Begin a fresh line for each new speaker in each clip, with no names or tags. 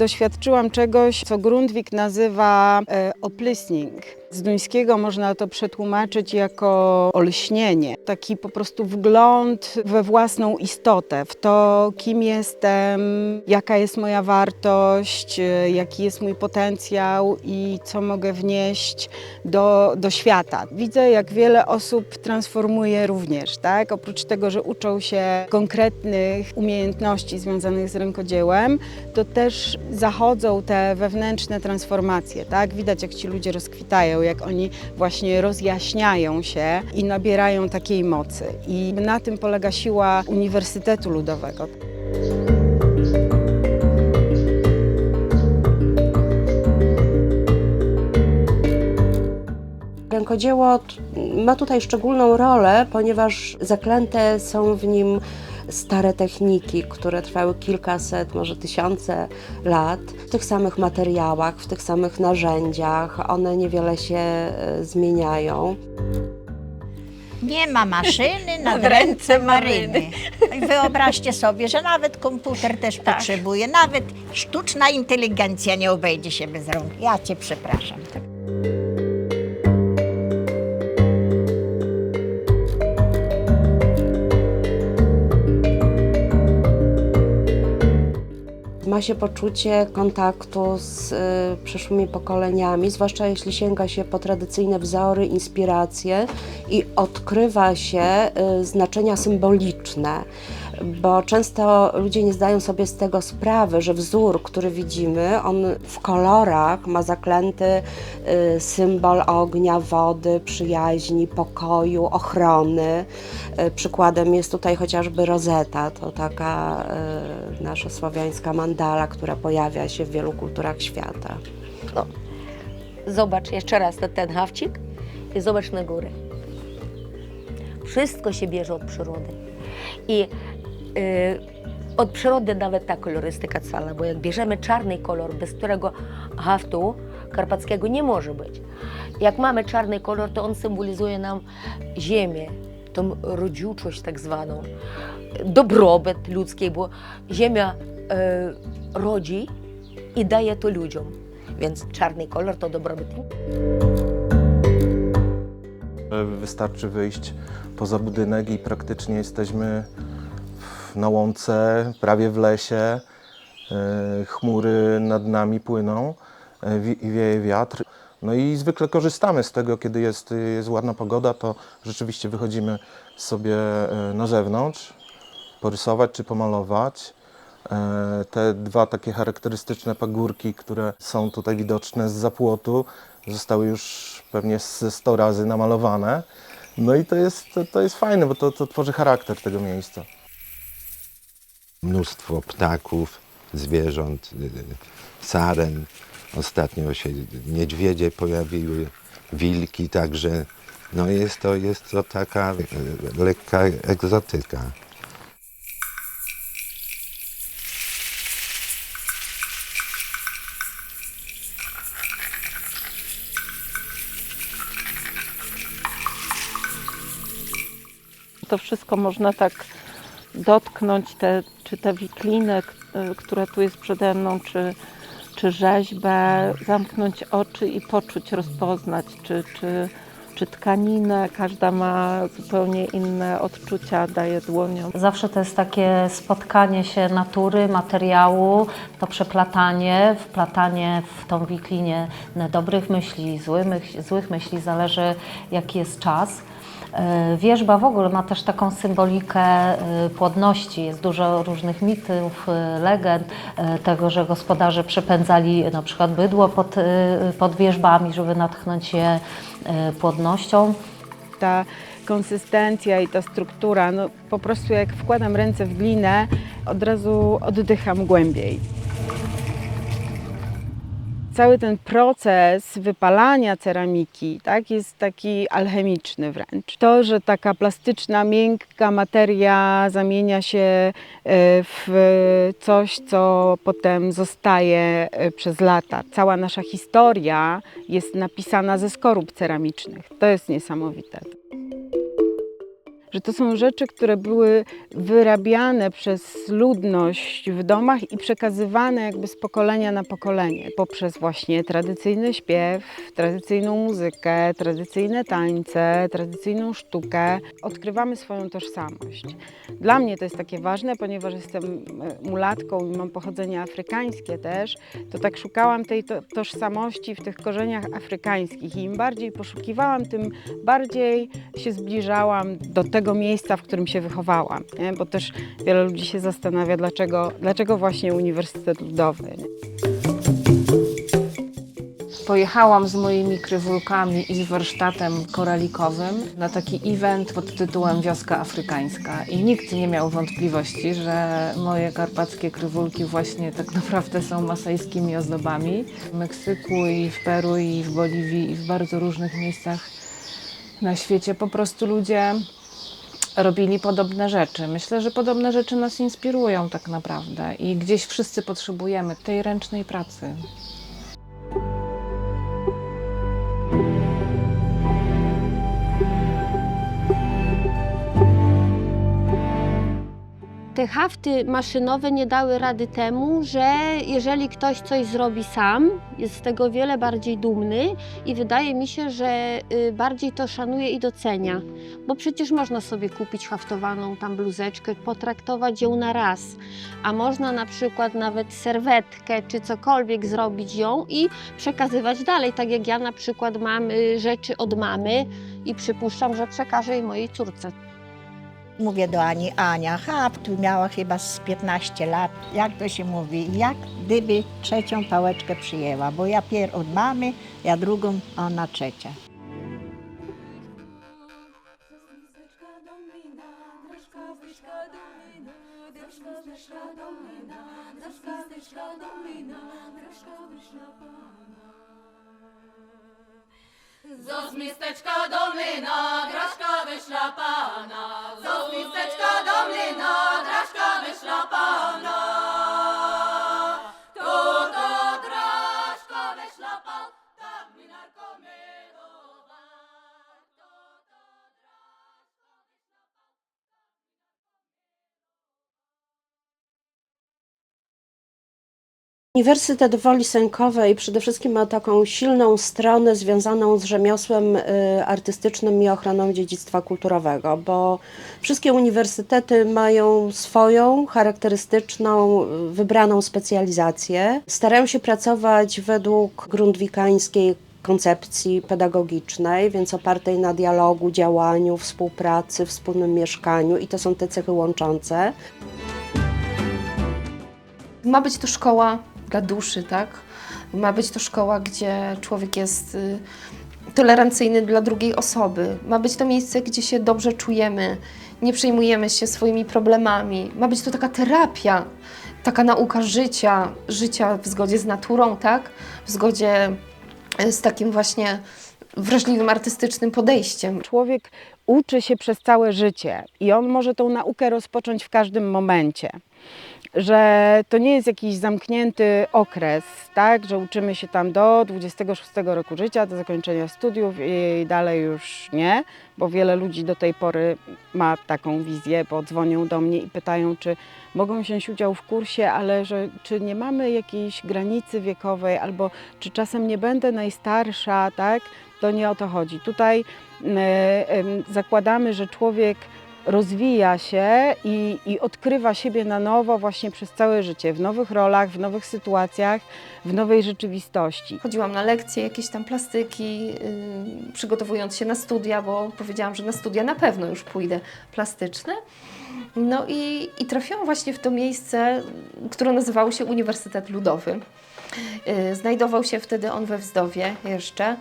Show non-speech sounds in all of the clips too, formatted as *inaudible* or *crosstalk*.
Doświadczyłam czegoś, co Grundtvig nazywa e, oplysning. Z duńskiego można to przetłumaczyć jako olśnienie. Taki po prostu wgląd we własną istotę, w to, kim jestem, jaka jest moja wartość, e, jaki jest mój potencjał i co mogę wnieść do, do świata. Widzę, jak wiele osób transformuje również, tak? Oprócz tego, że uczą się konkretnych umiejętności związanych z rękodziełem, to też zachodzą te wewnętrzne transformacje, tak? Widać, jak ci ludzie rozkwitają, jak oni właśnie rozjaśniają się i nabierają takiej mocy. I na tym polega siła Uniwersytetu Ludowego.
Rękodzieło ma tutaj szczególną rolę, ponieważ zaklęte są w nim stare techniki, które trwały kilkaset, może tysiące lat, w tych samych materiałach, w tych samych narzędziach. One niewiele się e, zmieniają.
Nie ma maszyny nad ręce Maryny. I Wyobraźcie sobie, że nawet komputer też potrzebuje, nawet sztuczna inteligencja nie obejdzie się bez rąk. Ja cię przepraszam.
Się poczucie kontaktu z y, przyszłymi pokoleniami, zwłaszcza jeśli sięga się po tradycyjne wzory, inspiracje i odkrywa się y, znaczenia symboliczne, bo często ludzie nie zdają sobie z tego sprawy, że wzór, który widzimy, on w kolorach ma zaklęty y, symbol ognia, wody, przyjaźni, pokoju, ochrony. Y, Przykładem jest tutaj chociażby rozeta, to taka y, nasza słowiańska mandala, która pojawia się w wielu kulturach świata.
Zobacz jeszcze raz na ten hawcik i zobacz na górę. Wszystko się bierze od przyrody. I od przyrody nawet ta kolorystyka cała, bo jak bierzemy czarny kolor, bez którego haftu karpackiego nie może być. Jak mamy czarny kolor, to on symbolizuje nam ziemię, tą rodziuczość tak zwaną, dobrobyt ludzki, bo ziemia y, rodzi i daje to ludziom. Więc czarny kolor to dobrobyt.
Wystarczy wyjść poza budynek i praktycznie jesteśmy na łące, prawie w lesie. E, Chmury nad nami płyną e, i wieje wiatr. No i zwykle korzystamy z tego, kiedy jest, jest ładna pogoda, to rzeczywiście wychodzimy sobie e, na zewnątrz, porysować czy pomalować. Te dwa takie charakterystyczne pagórki, które są tutaj widoczne z zapłotu, zostały już pewnie ze 100 razy namalowane. No i to jest, to, to jest fajne, bo to, to tworzy charakter tego miejsca.
Mnóstwo ptaków, zwierząt, y, saren. Ostatnio się niedźwiedzie pojawiły, wilki, także no jest, to, jest to taka y, lekka egzotyka.
To wszystko można tak dotknąć, te, czy te wikliny, k- y, które tu jest przede mną, czy, czy rzeźbę, zamknąć oczy i poczuć, rozpoznać, czy, czy, czy tkaninę. Każda ma zupełnie inne odczucia, daje dłonią.
Zawsze to jest takie spotkanie się natury, materiału, to przeplatanie, wplatanie w tą wiklinie dobrych myśli, złych, złych myśli, zależy jaki jest czas. E, Wierzba w ogóle ma też taką symbolikę e, płodności. Jest dużo różnych mitów, e, legend tego, że gospodarze przypędzali na przykład bydło pod, pod wierzbami, żeby natchnąć je płodnością.
ta konsystencja i ta struktura, no po prostu jak wkładam ręce w glinę, od razu oddycham głębiej. Cały ten proces wypalania ceramiki tak, jest taki alchemiczny wręcz. To, że taka plastyczna, miękka materia zamienia się e, w coś, co potem zostaje e, przez lata. Cała nasza historia jest napisana ze skorup ceramicznych. To jest niesamowite. Że to są rzeczy, które były wyrabiane przez ludność w domach i przekazywane jakby z pokolenia na pokolenie poprzez właśnie tradycyjny śpiew, tradycyjną muzykę, tradycyjne tańce, tradycyjną sztukę. Odkrywamy swoją tożsamość. Dla mnie to jest takie ważne, ponieważ jestem e, mulatką i mam pochodzenie afrykańskie też, to tak szukałam tej to, tożsamości w tych korzeniach afrykańskich i im bardziej poszukiwałam, tym bardziej się zbliżałam do tego miejsca, w którym się wychowałam. Nie? Bo też wiele ludzi się zastanawia, dlaczego, dlaczego właśnie Uniwersytet Ludowy. Nie?
Pojechałam z moimi krywulkami i z warsztatem koralikowym na taki event pod tytułem Wioska Afrykańska. I nikt nie miał wątpliwości, że moje karpackie krywulki właśnie tak naprawdę są masajskimi ozdobami. W Meksyku i w Peru i w Boliwii i w bardzo różnych miejscach na świecie po prostu ludzie robili podobne rzeczy. Myślę, że podobne rzeczy nas inspirują tak naprawdę i gdzieś wszyscy potrzebujemy tej ręcznej pracy.
Te hafty maszynowe nie dały rady temu, że jeżeli ktoś coś zrobi sam, jest z tego wiele bardziej dumny i wydaje mi się, że y, bardziej to szanuje i docenia. Bo przecież można sobie kupić haftowaną tam bluzeczkę, potraktować ją na raz, a można na przykład nawet serwetkę czy cokolwiek zrobić ją i przekazywać dalej. Tak jak ja na przykład mam y, rzeczy od mamy i przypuszczam, że przekażę je mojej córce.
Mówię do Ani, Ania, ha, tu miała chyba z 15 lat. Jak to się mówi? Jak gdyby trzecią pałeczkę przyjęła, bo ja pier od mamy, ja drugą, a ona trzecia.
Зо з містечка до млина, драшка вийшла пана, Зо з містечка до млина, драшка вийшла пана.
Uniwersytet Woli Sękowej przede wszystkim ma taką silną stronę związaną z rzemiosłem y, artystycznym i ochroną dziedzictwa kulturowego, bo wszystkie uniwersytety mają swoją charakterystyczną, y, wybraną specjalizację. Starają się pracować według grundwikańskiej koncepcji pedagogicznej, więc opartej na dialogu, działaniu, współpracy, wspólnym mieszkaniu i to są te cechy łączące.
Ma być to szkoła dla duszy, tak? Ma być to szkoła, gdzie człowiek jest y, tolerancyjny dla drugiej osoby. Ma być to miejsce, gdzie się dobrze czujemy, nie przejmujemy się swoimi problemami. Ma być to taka terapia, taka nauka życia, życia w zgodzie z naturą, tak? W zgodzie y, z takim właśnie wrażliwym, artystycznym podejściem.
Człowiek uczy się przez całe życie i on może tą naukę rozpocząć w każdym momencie. Że to nie jest jakiś zamknięty okres, tak, że uczymy się tam do 26 roku życia, do zakończenia studiów i dalej już nie, bo wiele ludzi do tej pory ma taką wizję, bo dzwonią do mnie i pytają, czy mogą wziąć udział w kursie, ale że, czy nie mamy jakiejś granicy wiekowej, albo czy czasem nie będę najstarsza, tak, to nie o to chodzi. Tutaj e, zakładamy, że człowiek rozwija się i, i odkrywa siebie na nowo właśnie przez całe życie, w nowych rolach, w nowych sytuacjach, w nowej rzeczywistości.
Chodziłam na lekcje jakieś tam plastyki, yy, przygotowując się na studia, bo powiedziałam, że na studia na pewno już pójdę plastyczne. No i, i trafiłam właśnie w to miejsce, które nazywało się Uniwersytet Ludowy. Yy, znajdował się wtedy on we Wzdowie jeszcze,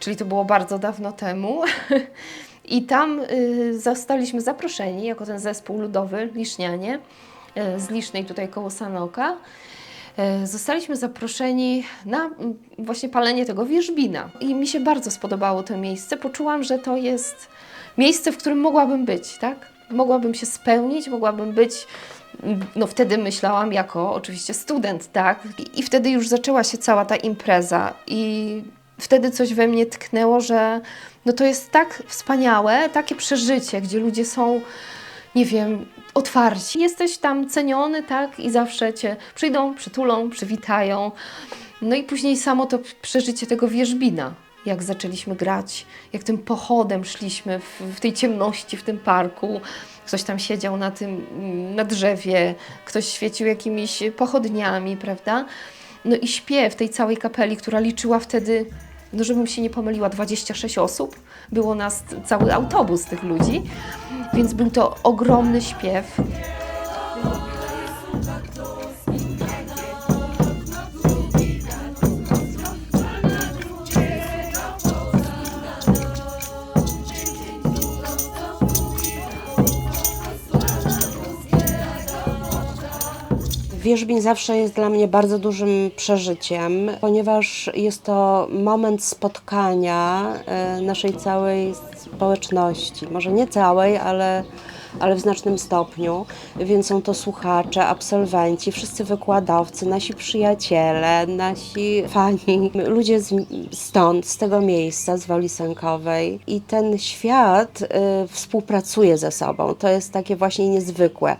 czyli to było bardzo dawno temu. *laughs* I tam y, zostaliśmy zaproszeni jako ten zespół ludowy Lisznianie y, z Lisznej tutaj koło Sanoka. Y, Zostaliśmy zaproszeni na właśnie palenie tego wierzbina. I mi się bardzo spodobało to miejsce. Poczułam, że to jest miejsce, w którym mogłabym być, tak? Mogłabym się spełnić, mogłabym być no wtedy myślałam jako oczywiście student, tak? I, I wtedy już zaczęła się cała ta impreza i wtedy coś we mnie tknęło, że no to jest tak wspaniałe, takie przeżycie, gdzie ludzie są, nie wiem, otwarci. Jesteś tam ceniony, tak, i zawsze cię przyjdą, przytulą, przywitają. No i później samo to przeżycie tego wierzbina, jak zaczęliśmy grać, jak tym pochodem szliśmy w, w tej ciemności, w tym parku. Ktoś tam siedział na tym, mm, na drzewie, ktoś świecił jakimiś pochodniami, prawda? No i śpiew tej całej kapeli, która liczyła wtedy, no żebym się nie pomyliła, 26 osób. Było nas cały autobus tych ludzi, więc był to ogromny śpiew.
Wierzbień zawsze jest dla mnie bardzo dużym przeżyciem, ponieważ jest to moment spotkania e, naszej całej społeczności. Może nie całej, ale, ale w znacznym stopniu. Więc są to słuchacze, absolwenci, wszyscy wykładowcy, nasi przyjaciele, nasi fani, ludzie z, stąd, z tego miejsca, z Woli Sękowej. I ten świat e, współpracuje ze sobą. To jest takie właśnie niezwykłe.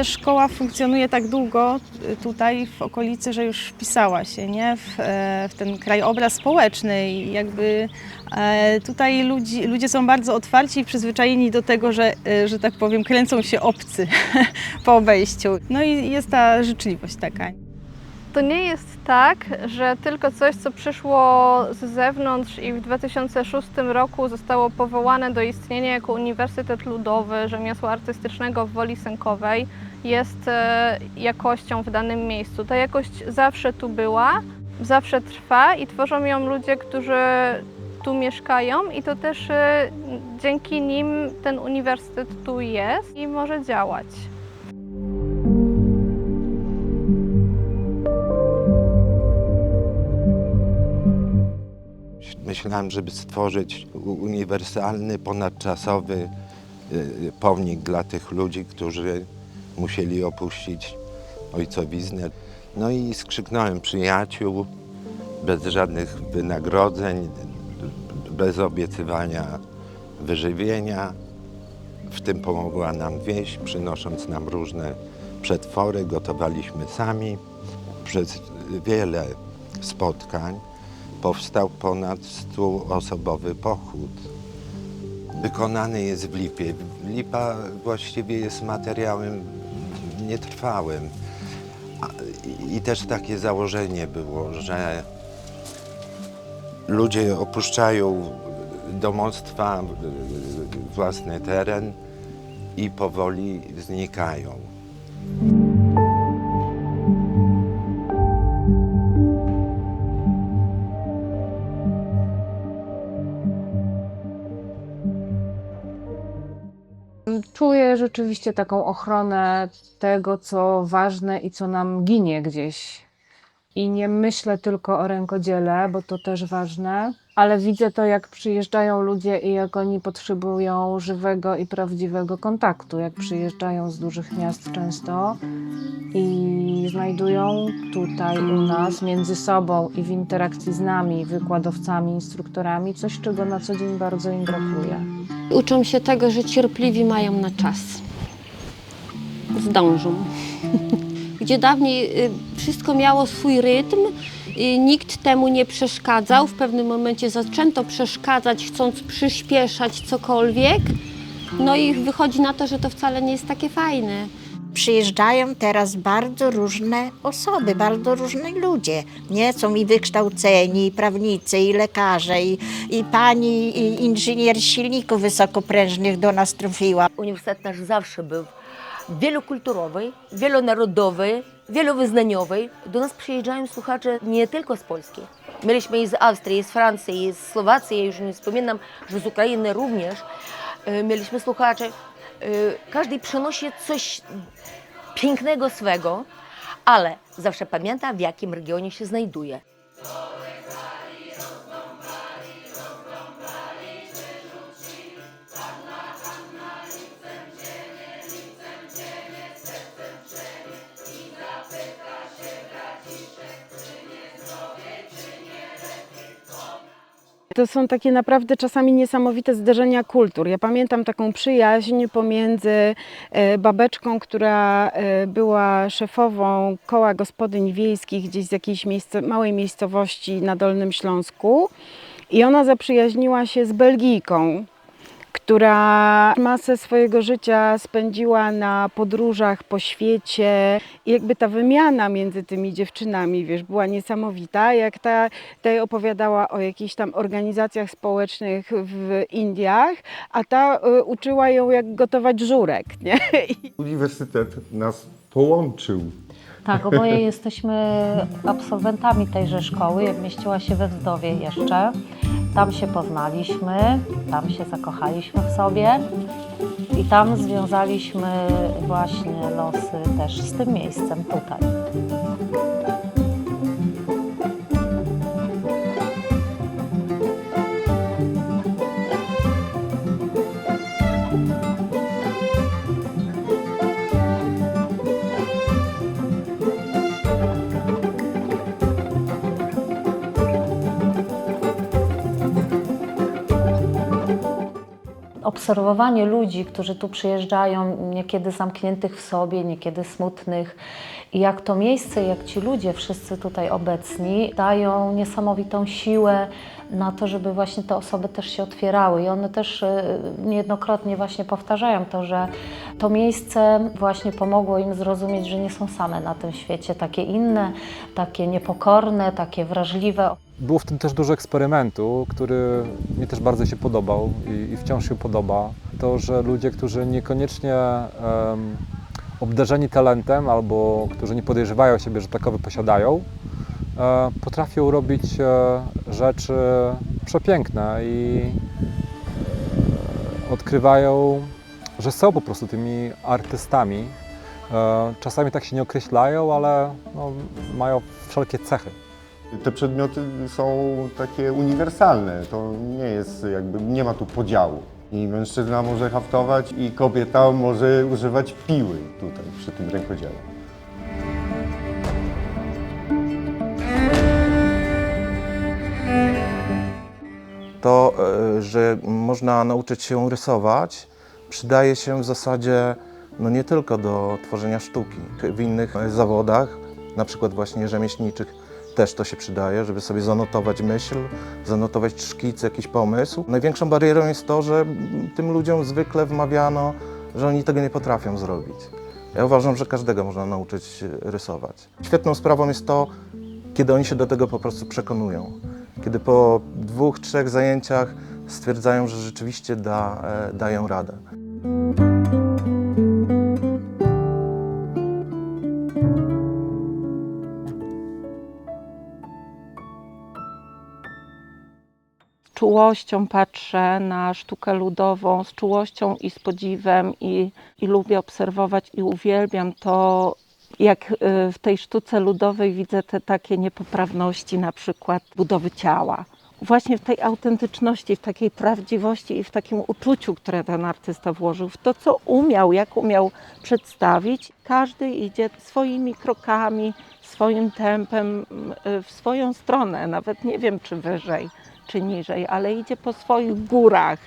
Też szkoła funkcjonuje tak długo y, tutaj w okolicy, że już wpisała się nie? W, e, w ten krajobraz społeczny i jakby e, tutaj ludzi, ludzie są bardzo otwarci i przyzwyczajeni do tego, że, e, że tak powiem, kręcą się obcy *laughs* po obejściu. No i jest ta życzliwość taka.
To nie jest tak, że tylko coś, co przyszło z zewnątrz i w 2006 roku zostało powołane do istnienia jako Uniwersytet Ludowy Rzemiosła Artystycznego w Woli Sękowej, jest e, jakością w danym miejscu. Ta jakość zawsze tu była, zawsze trwa i tworzą ją ludzie, którzy tu mieszkają i to też e, dzięki nim ten uniwersytet tu jest i może działać.
Myślałem, żeby stworzyć uniwersalny, ponadczasowy y, pomnik dla tych ludzi, którzy musieli opuścić ojcowiznę. No i skrzyknąłem przyjaciół, bez żadnych wynagrodzeń, bez obiecywania wyżywienia. W tym pomogła nam wieś, przynosząc nam różne przetwory, gotowaliśmy sami. Przez wiele spotkań powstał ponad 100-osobowy pochód. Wykonany jest w lipie. Lipa właściwie jest materiałem nietrwałym. I też takie założenie było, że ludzie opuszczają domostwa, własny teren i powoli znikają.
Czuję rzeczywiście taką ochronę tego, co ważne i co nam ginie gdzieś. I nie myślę tylko o rękodziele, bo to też ważne, ale widzę to, jak przyjeżdżają ludzie i jak oni potrzebują żywego i prawdziwego kontaktu. Jak przyjeżdżają z dużych miast często i znajdują tutaj u nas, między sobą i w interakcji z nami, wykładowcami, instruktorami, coś, czego na co dzień bardzo im brakuje.
Uczą się tego, że cierpliwi mają na czas. Zdążą. *laughs* Gdzie dawniej y, wszystko miało swój rytm, nikt temu nie przeszkadzał. W pewnym momencie zaczęto przeszkadzać, chcąc przyspieszać cokolwiek. No i wychodzi na to, że to wcale nie jest takie fajne.
Przyjeżdżają teraz bardzo różne osoby, bardzo różni ludzie. Nie? Są i wykształceni, i prawnicy, i lekarze, i, i pani i inżynier silników wysokoprężnych do nas trafiła.
Uniwersytet nasz zawsze był wielokulturowy, wielonarodowy, wielowyznaniowy. Do nas przyjeżdżają słuchacze nie tylko z Polski. Mieliśmy i z Austrii, i z Francji, i z Słowacji, ja już nie wspominam, że z Ukrainy również. E, Mieliśmy słuchacze. E, Każdy przynosi coś pięknego swego, ale zawsze pamięta, w jakim regionie się znajduje.
To są takie naprawdę czasami niesamowite zderzenia kultur. Ja pamiętam taką przyjaźń pomiędzy e, babeczką, która e, była szefową koła gospodyń wiejskich gdzieś z jakiejś miejsce, małej miejscowości na Dolnym Śląsku i ona zaprzyjaźniła się z Belgijką, która masę swojego życia spędziła na podróżach po świecie i jakby ta wymiana między tymi dziewczynami, wiesz, była niesamowita. Jak ta, ta opowiadała o jakichś tam organizacjach społecznych w Indiach, a ta y, uczyła ją jak gotować żurek, nie? *laughs*
Uniwersytet nas połączył.
Tak, oboje jesteśmy absolwentami tejże szkoły, jak mieściła się we Wzdowie jeszcze. Tam się poznaliśmy, tam się zakochaliśmy w sobie i tam związaliśmy właśnie losy też z tym miejscem tutaj. Obserwowanie ludzi, którzy tu przyjeżdżają, niekiedy zamkniętych w sobie, niekiedy smutnych, i jak to miejsce, jak ci ludzie, wszyscy tutaj obecni, dają niesamowitą siłę na to, żeby właśnie te osoby też się otwierały. I one też y, niejednokrotnie właśnie powtarzają to, że to miejsce właśnie pomogło im zrozumieć, że nie są same na tym świecie, takie inne, takie niepokorne, takie wrażliwe.
Było w tym też dużo eksperymentu, który mi też bardzo się podobał i, i wciąż się podoba. To, że ludzie, którzy niekoniecznie em, obdarzeni talentem albo którzy nie podejrzewają siebie, że takowy posiadają, e, potrafią robić e, rzeczy przepiękne i e, odkrywają, że są po prostu tymi artystami. E, czasami tak się nie określają, ale no, mają wszelkie cechy.
Te przedmioty są takie uniwersalne. To nie jest jakby, nie ma tu podziału. I mężczyzna może haftować i kobieta może używać piły tutaj przy tym rękodziele.
To, e, że można nauczyć się rysować, przydaje się w zasadzie no nie tylko do tworzenia sztuki. W innych zawodach, na przykład właśnie rzemieślniczych, też to się przydaje, żeby sobie zanotować myśl, zanotować szkic, jakiś pomysł. Największą barierą jest to, że tym ludziom zwykle wmawiano, że oni tego nie potrafią zrobić. Ja uważam, że każdego można nauczyć rysować. Świetną sprawą jest to, kiedy oni się do tego po prostu przekonują. Kiedy po dwóch, trzech zajęciach stwierdzają, że rzeczywiście da, e, dają radę.
Czułością patrzę na sztukę ludową, z czułością i z podziwem i, i lubię obserwować i uwielbiam to, jak y, w tej sztuce ludowej widzę te takie niepoprawności, na przykład budowy ciała. Właśnie w tej autentyczności, w takiej prawdziwości i w takim uczuciu, które ten artysta włożył, w to, co umiał, jak umiał przedstawić. Każdy idzie swoimi krokami, swoim tempem, y, w swoją stronę, nawet nie wiem, czy wyżej, czy niżej, ale idzie po swoich górach.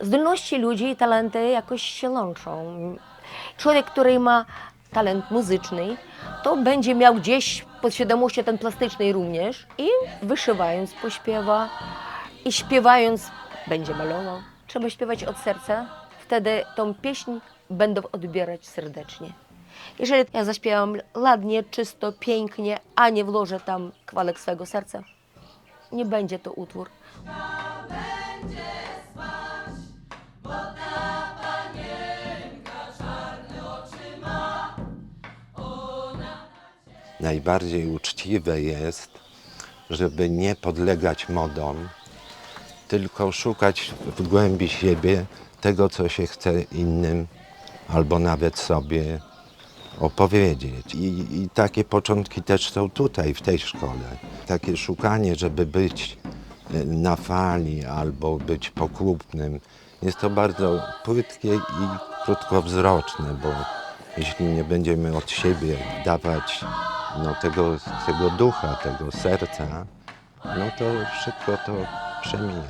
Zdolności ludzi i talenty jakoś się łączą. Człowiek, który ma talent muzyczny, to będzie miał gdzieś pod świadomością ten plastyczny również i wyszywając pośpiewa i śpiewając będzie malował. Trzeba śpiewać od serca, wtedy tą pieśń będą odbierać serdecznie. Jeżeli ja zaśpiewam ładnie, czysto, pięknie, a nie włożę tam kawałek swego serca, nie będzie to utwór.
Najbardziej uczciwe jest, żeby nie podlegać modom, tylko szukać w głębi siebie tego, co się chce innym albo nawet sobie opowiedzieć. I, I takie początki też są tutaj, w tej szkole. Takie szukanie, żeby być e, na fali albo być pokłupnym, jest to bardzo płytkie i krótkowzroczne, bo jeśli nie będziemy od siebie dawać no, tego, tego ducha, tego serca, no to szybko to samego